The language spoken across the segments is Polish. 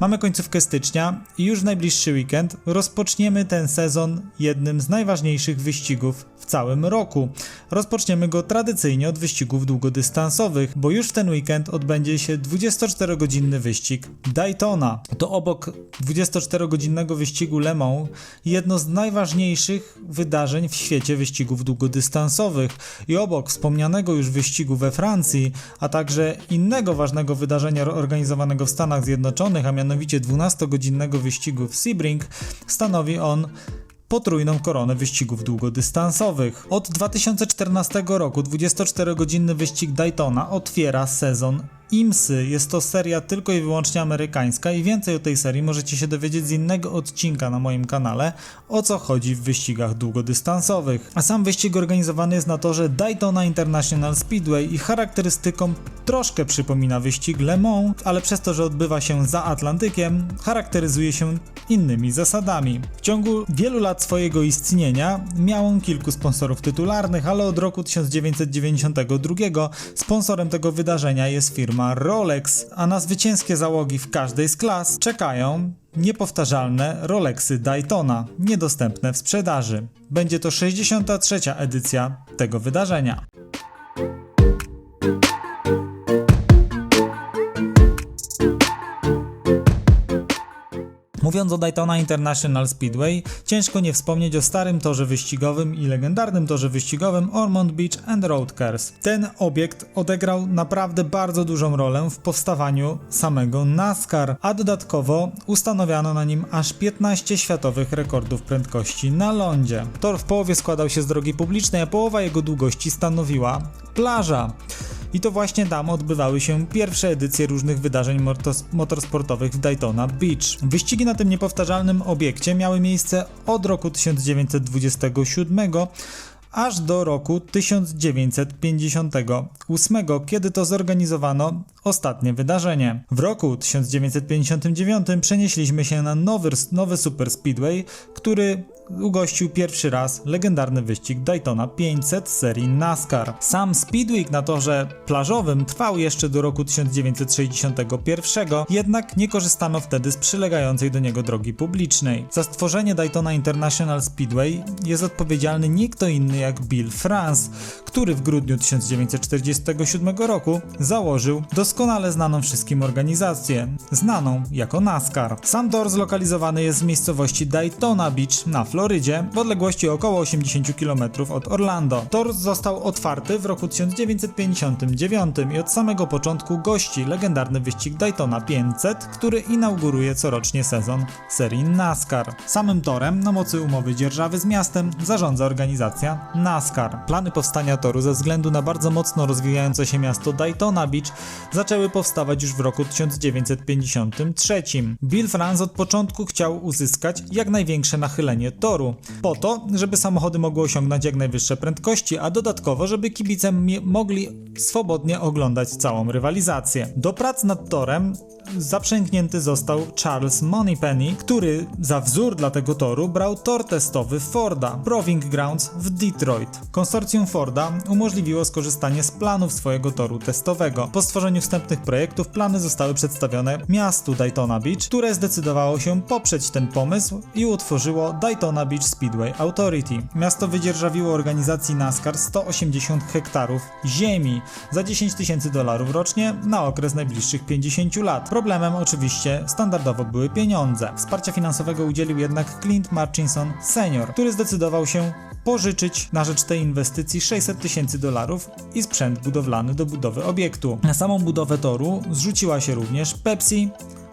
Mamy końcówkę stycznia i już w najbliższy weekend rozpoczniemy ten sezon jednym z najważniejszych wyścigów w całym roku. Rozpoczniemy go tradycyjnie od wyścigów długodystansowych, bo już w ten weekend odbędzie się 24-godzinny wyścig Daytona. To obok 24-godzinnego wyścigu Le Mans jedno z najważniejszych wydarzeń w świecie wyścigów długodystansowych i obok wspomnianego już wyścigu we Francji, a także innego ważnego wydarzenia organizowanego w Stanach Zjednoczonych, a mianowicie 12-godzinnego wyścigu w Sebring, stanowi on potrójną koronę wyścigów długodystansowych. Od 2014 roku 24-godzinny wyścig Daytona otwiera sezon IMSY. Jest to seria tylko i wyłącznie amerykańska i więcej o tej serii możecie się dowiedzieć z innego odcinka na moim kanale, o co chodzi w wyścigach długodystansowych. A sam wyścig organizowany jest na torze Daytona International Speedway i charakterystyką troszkę przypomina wyścig Le Mans, ale przez to, że odbywa się za Atlantykiem, charakteryzuje się innymi zasadami. W ciągu wielu lat swojego istnienia miał on kilku sponsorów tytularnych, ale od roku 1992 sponsorem tego wydarzenia jest firma Rolex, a na zwycięskie załogi w każdej z klas czekają niepowtarzalne Rolexy Daytona, niedostępne w sprzedaży. Będzie to 63. edycja tego wydarzenia. Mówiąc o Daytona International Speedway, ciężko nie wspomnieć o starym torze wyścigowym i legendarnym torze wyścigowym Ormond Beach and Road Cars. Ten obiekt odegrał naprawdę bardzo dużą rolę w powstawaniu samego NASCAR, a dodatkowo ustanowiono na nim aż 15 światowych rekordów prędkości na lądzie. Tor w połowie składał się z drogi publicznej, a połowa jego długości stanowiła plaża. I to właśnie tam odbywały się pierwsze edycje różnych wydarzeń motorsportowych w Daytona Beach. Wyścigi na tym niepowtarzalnym obiekcie miały miejsce od roku 1927 aż do roku 1958, kiedy to zorganizowano ostatnie wydarzenie. W roku 1959 przenieśliśmy się na nowy, nowy Super Speedway, który ugościł pierwszy raz legendarny wyścig Daytona 500 serii NASCAR. Sam Speedweek na torze plażowym trwał jeszcze do roku 1961, jednak nie korzystano wtedy z przylegającej do niego drogi publicznej. Za stworzenie Daytona International Speedway jest odpowiedzialny nie kto inny jak Bill France, który w grudniu 1947 roku założył doskonale znaną wszystkim organizację, znaną jako NASCAR. Sam tor zlokalizowany jest w miejscowości Daytona Beach na Florydzie Florydzie w odległości około 80 km od Orlando. Tor został otwarty w roku 1959 i od samego początku gości legendarny wyścig Daytona 500, który inauguruje corocznie sezon serii NASCAR. Samym torem na mocy umowy dzierżawy z miastem zarządza organizacja NASCAR. Plany powstania toru ze względu na bardzo mocno rozwijające się miasto Daytona Beach zaczęły powstawać już w roku 1953. Bill France od początku chciał uzyskać jak największe nachylenie toru po to, żeby samochody mogły osiągnąć jak najwyższe prędkości, a dodatkowo, żeby kibice mogli swobodnie oglądać całą rywalizację. Do prac nad torem zaprzęgnięty został Charles Moneypenny, który za wzór dla tego toru brał tor testowy Forda, Proving Grounds w Detroit. Konsorcjum Forda umożliwiło skorzystanie z planów swojego toru testowego. Po stworzeniu wstępnych projektów plany zostały przedstawione miastu Daytona Beach, które zdecydowało się poprzeć ten pomysł i utworzyło Daytona Beach Speedway Authority. Miasto wydzierżawiło organizacji NASCAR 180 hektarów ziemi za 10 tysięcy dolarów rocznie na okres najbliższych 50 lat. Problemem oczywiście standardowo były pieniądze. Wsparcia finansowego udzielił jednak Clint Marchinson senior, który zdecydował się pożyczyć na rzecz tej inwestycji 600 tysięcy dolarów i sprzęt budowlany do budowy obiektu. Na samą budowę toru zrzuciła się również Pepsi,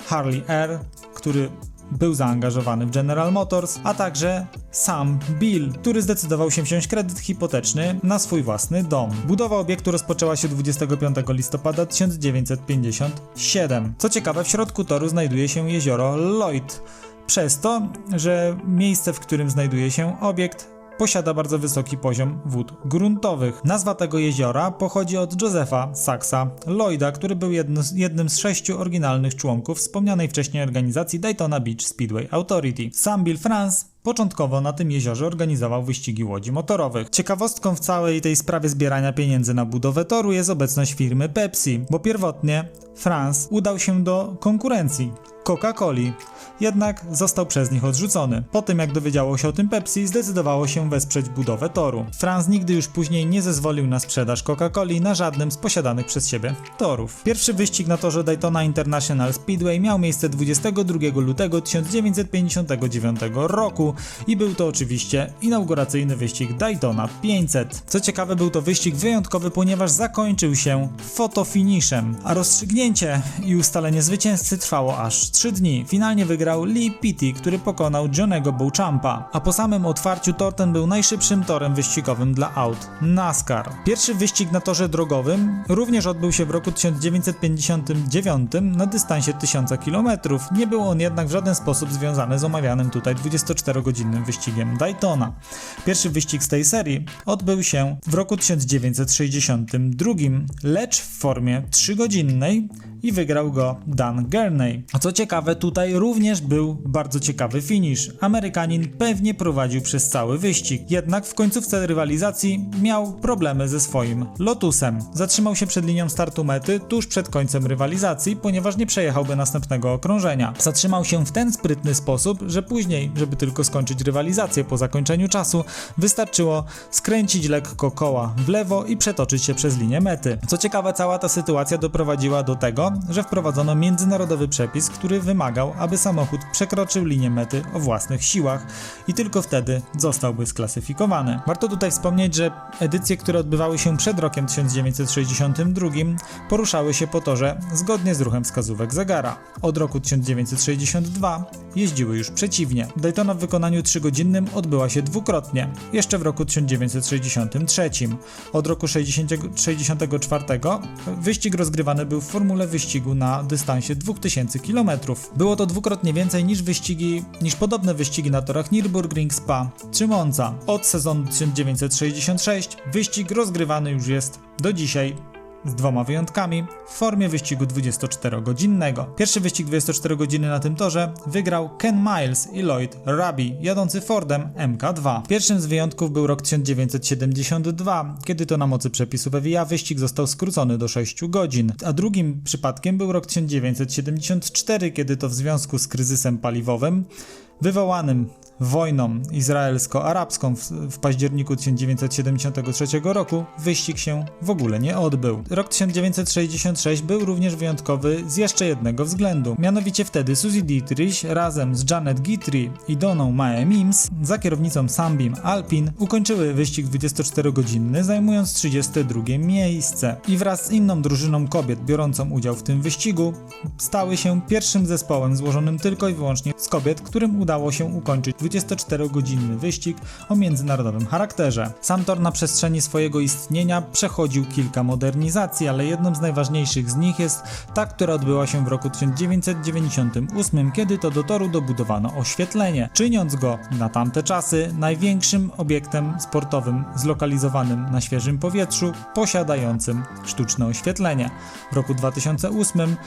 Harley Air, który był zaangażowany w General Motors, a także sam Bill, który zdecydował się wziąć kredyt hipoteczny na swój własny dom. Budowa obiektu rozpoczęła się 25 listopada 1957. Co ciekawe, w środku toru znajduje się jezioro Lloyd. Przez to, że miejsce, w którym znajduje się obiekt, posiada bardzo wysoki poziom wód gruntowych. Nazwa tego jeziora pochodzi od Josepha Saxa Lloyda, który był jedno, jednym z sześciu oryginalnych członków wspomnianej wcześniej organizacji Daytona Beach Speedway Authority. Sam Bill France początkowo na tym jeziorze organizował wyścigi łodzi motorowych. Ciekawostką w całej tej sprawie zbierania pieniędzy na budowę toru jest obecność firmy Pepsi, bo pierwotnie France udał się do konkurencji Coca-Coli, jednak został przez nich odrzucony. Po tym jak dowiedziało się o tym Pepsi, zdecydowało się wesprzeć budowę toru. France nigdy już później nie zezwolił na sprzedaż Coca-Coli na żadnym z posiadanych przez siebie torów. Pierwszy wyścig na torze Daytona International Speedway miał miejsce 22 lutego 1959 roku i był to oczywiście inauguracyjny wyścig Daytona 500. Co ciekawe, był to wyścig wyjątkowy, ponieważ zakończył się fotofiniszem, a rozstrzygnięcie i ustalenie zwycięzcy trwało aż 3 dni. Finalnie wygrał Lee Petty, który pokonał Johnego Beauchampa, a po samym otwarciu tor ten był najszybszym torem wyścigowym dla aut NASCAR. Pierwszy wyścig na torze drogowym również odbył się w roku 1959 na dystansie 1000 km. Nie był on jednak w żaden sposób związany z omawianym tutaj 24-godzinnym wyścigiem Daytona. Pierwszy wyścig z tej serii odbył się w roku 1962, lecz w formie 3-godzinnej i wygrał go Dan Gurney. A co ciekawe, tutaj również był bardzo ciekawy finish. Amerykanin pewnie prowadził przez cały wyścig, jednak w końcówce rywalizacji miał problemy ze swoim Lotusem. Zatrzymał się przed linią startu mety tuż przed końcem rywalizacji, ponieważ nie przejechałby następnego okrążenia. Zatrzymał się w ten sprytny sposób, że później, żeby tylko skończyć rywalizację po zakończeniu czasu, wystarczyło skręcić lekko koła w lewo i przetoczyć się przez linię mety. Co ciekawe, cała ta sytuacja doprowadziła do tego, że wprowadzono międzynarodowy przepis, który wymagał, aby samochód przekroczył linię mety o własnych siłach i tylko wtedy zostałby sklasyfikowany. Warto tutaj wspomnieć, że edycje, które odbywały się przed rokiem 1962 poruszały się po torze zgodnie z ruchem wskazówek zegara. Od roku 1962 jeździły już przeciwnie. Daytona w wykonaniu 3-godzinnym odbyła się dwukrotnie, jeszcze w roku 1963. Od roku 60, 64 wyścig rozgrywany był w formule wyścigu na dystansie 2000 km. Było to dwukrotnie więcej niż wyścigi, niż podobne wyścigi na torach Nürburgring, Spa czy Monza. Od sezonu 1966 wyścig rozgrywany już jest do dzisiaj z dwoma wyjątkami, w formie wyścigu 24-godzinnego. Pierwszy wyścig 24 godziny na tym torze wygrał Ken Miles i Lloyd Rabi, jadący Fordem MK2. Pierwszym z wyjątków był rok 1972, kiedy to na mocy przepisów EVIA wyścig został skrócony do 6 godzin, a drugim przypadkiem był rok 1974, kiedy to w związku z kryzysem paliwowym wywołanym wojną izraelsko-arabską w, październiku 1973 roku wyścig się w ogóle nie odbył. Rok 1966 był również wyjątkowy z jeszcze jednego względu. Mianowicie wtedy Suzy Dietrich razem z Janet Guthrie i Doną Mae Mims za kierownicą Sambim Alpin ukończyły wyścig 24-godzinny zajmując 32 miejsce i wraz z inną drużyną kobiet biorącą udział w tym wyścigu stały się pierwszym zespołem złożonym tylko i wyłącznie z kobiet, którym udało się ukończyć 24-godzinny wyścig o międzynarodowym charakterze. Sam tor na przestrzeni swojego istnienia przechodził kilka modernizacji, ale jedną z najważniejszych z nich jest ta, która odbyła się w roku 1998, kiedy to do toru dobudowano oświetlenie, czyniąc go na tamte czasy największym obiektem sportowym zlokalizowanym na świeżym powietrzu, posiadającym sztuczne oświetlenie. W roku 2008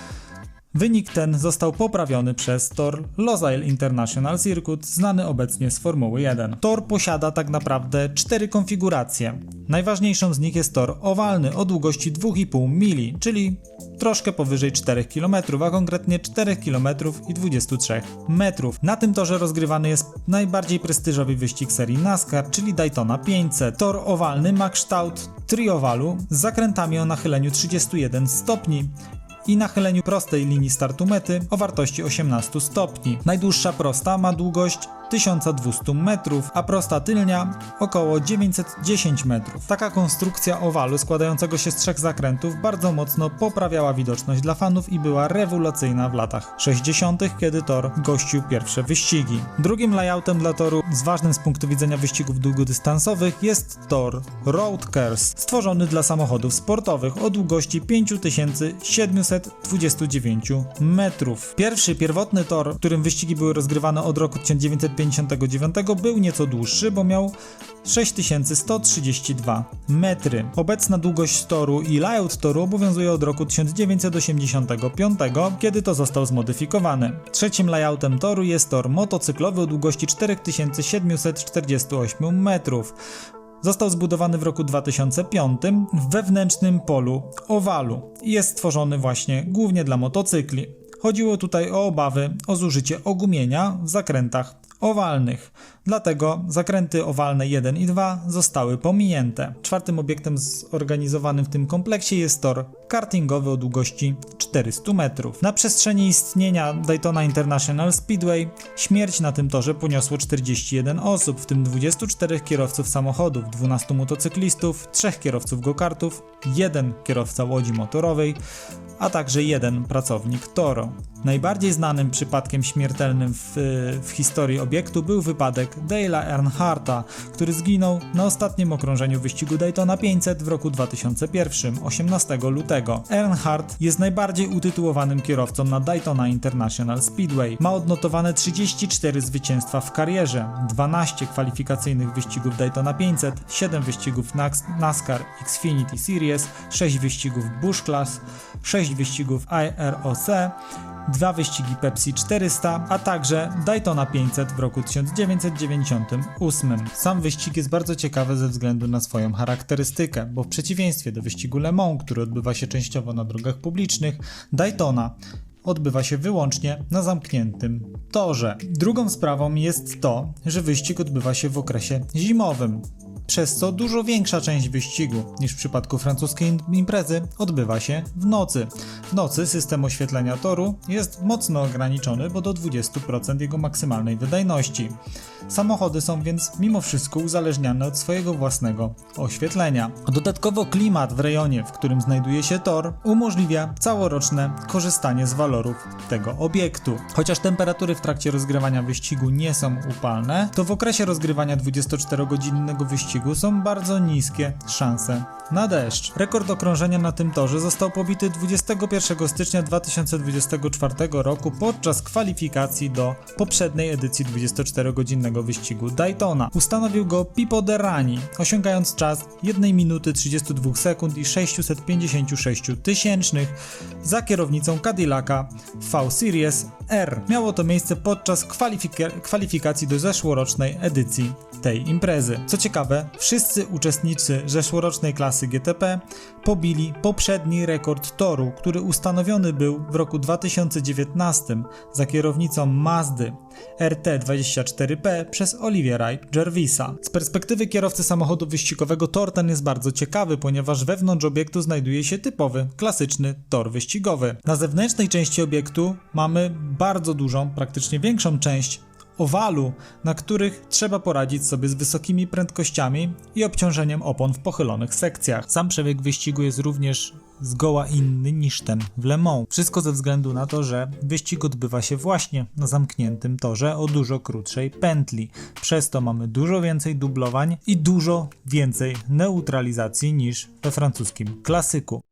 Wynik ten został poprawiony przez tor Losail International Circuit, znany obecnie z Formuły 1. Tor posiada tak naprawdę cztery konfiguracje. Najważniejszą z nich jest tor owalny o długości 2,5 mili, czyli troszkę powyżej 4 km, a konkretnie 4 km i 23 metrów. Na tym torze rozgrywany jest najbardziej prestiżowy wyścig serii NASCAR, czyli Daytona 500. Tor owalny ma kształt triowalu z zakrętami o nachyleniu 31 stopni i nachyleniu prostej linii startu mety o wartości 18 stopni. Najdłuższa prosta ma długość 1200 metrów, a prosta tylnia około 910 metrów. Taka konstrukcja owalu składającego się z trzech zakrętów bardzo mocno poprawiała widoczność dla fanów i była rewolucyjna w latach 60., kiedy tor gościł pierwsze wyścigi. Drugim layoutem dla toru z ważnym z punktu widzenia wyścigów długodystansowych jest tor Road Cars, stworzony dla samochodów sportowych o długości 5729 metrów. Pierwszy pierwotny tor, w którym wyścigi były rozgrywane od roku 1900 1959 był nieco dłuższy, bo miał 6132 metry. Obecna długość toru i layout toru obowiązuje od roku 1985, kiedy to został zmodyfikowany. Trzecim layoutem toru jest tor motocyklowy o długości 4748 metrów. Został zbudowany w roku 2005 w wewnętrznym polu owalu i jest stworzony właśnie głównie dla motocykli. Chodziło tutaj o obawy o zużycie ogumienia w zakrętach owalnych. Dlatego zakręty owalne 1 i 2 zostały pominięte. Czwartym obiektem zorganizowanym w tym kompleksie jest tor kartingowy o długości 400 metrów. Na przestrzeni istnienia Daytona International Speedway śmierć na tym torze poniosło 41 osób, w tym 24 kierowców samochodów, 12 motocyklistów, 3 kierowców go-kartów, 1 kierowca łodzi motorowej, a także jeden pracownik Toro. Najbardziej znanym przypadkiem śmiertelnym w, w historii obiektu był wypadek Dale'a Earnharta, który zginął na ostatnim okrążeniu wyścigu Daytona 500 w roku 2001, 18 lutego. Earnhardt jest najbardziej utytułowanym kierowcą na Daytona International Speedway. Ma odnotowane 34 zwycięstwa w karierze, 12 kwalifikacyjnych wyścigów Daytona 500, 7 wyścigów Nas- NASCAR Xfinity Series, 6 wyścigów Busch Class, 6 wyścigów IROC, dwa wyścigi Pepsi 400, a także Daytona 500 w roku 1998. Sam wyścig jest bardzo ciekawy ze względu na swoją charakterystykę, bo w przeciwieństwie do wyścigu Le Mans, który odbywa się częściowo na drogach publicznych, Daytona odbywa się wyłącznie na zamkniętym torze. Drugą sprawą jest to, że wyścig odbywa się w okresie zimowym, przez co dużo większa część wyścigu niż w przypadku francuskiej imprezy odbywa się w nocy. W nocy system oświetlenia toru jest mocno ograniczony, bo do 20% jego maksymalnej wydajności. Samochody są więc mimo wszystko uzależniane od swojego własnego oświetlenia. Dodatkowo klimat w rejonie, w którym znajduje się tor, umożliwia całoroczne korzystanie z walorów tego obiektu. Chociaż temperatury w trakcie rozgrywania wyścigu nie są upalne, to w okresie rozgrywania 24-godzinnego wyścigu są bardzo niskie szanse na deszcz. Rekord okrążenia na tym torze został pobity 21 stycznia 2024 roku podczas kwalifikacji do poprzedniej edycji 24-godzinnego wyścigu Daytona. Ustanowił go Pipo Derani, osiągając czas 1 minuty 32 sekund i 656 tysięcznych za kierownicą Cadillaca V-Series R. Miało to miejsce podczas kwalifika- kwalifikacji do zeszłorocznej edycji tej imprezy. Co ciekawe, wszyscy uczestnicy zeszłorocznej klasy GTP pobili poprzedni rekord toru, który ustanowiony był w roku 2019 za kierownicą Mazdy RT24P przez Oliviera Jervisa. Z perspektywy kierowcy samochodu wyścigowego tor ten jest bardzo ciekawy, ponieważ wewnątrz obiektu znajduje się typowy, klasyczny tor wyścigowy. Na zewnętrznej części obiektu mamy bardzo dużą, praktycznie większą część owalu, na których trzeba poradzić sobie z wysokimi prędkościami i obciążeniem opon w pochylonych sekcjach. Sam przebieg wyścigu jest również zgoła inny niż ten w Le Mans. Wszystko ze względu na to, że wyścig odbywa się właśnie na zamkniętym torze o dużo krótszej pętli. Przez to mamy dużo więcej dublowań i dużo więcej neutralizacji niż we francuskim klasyku.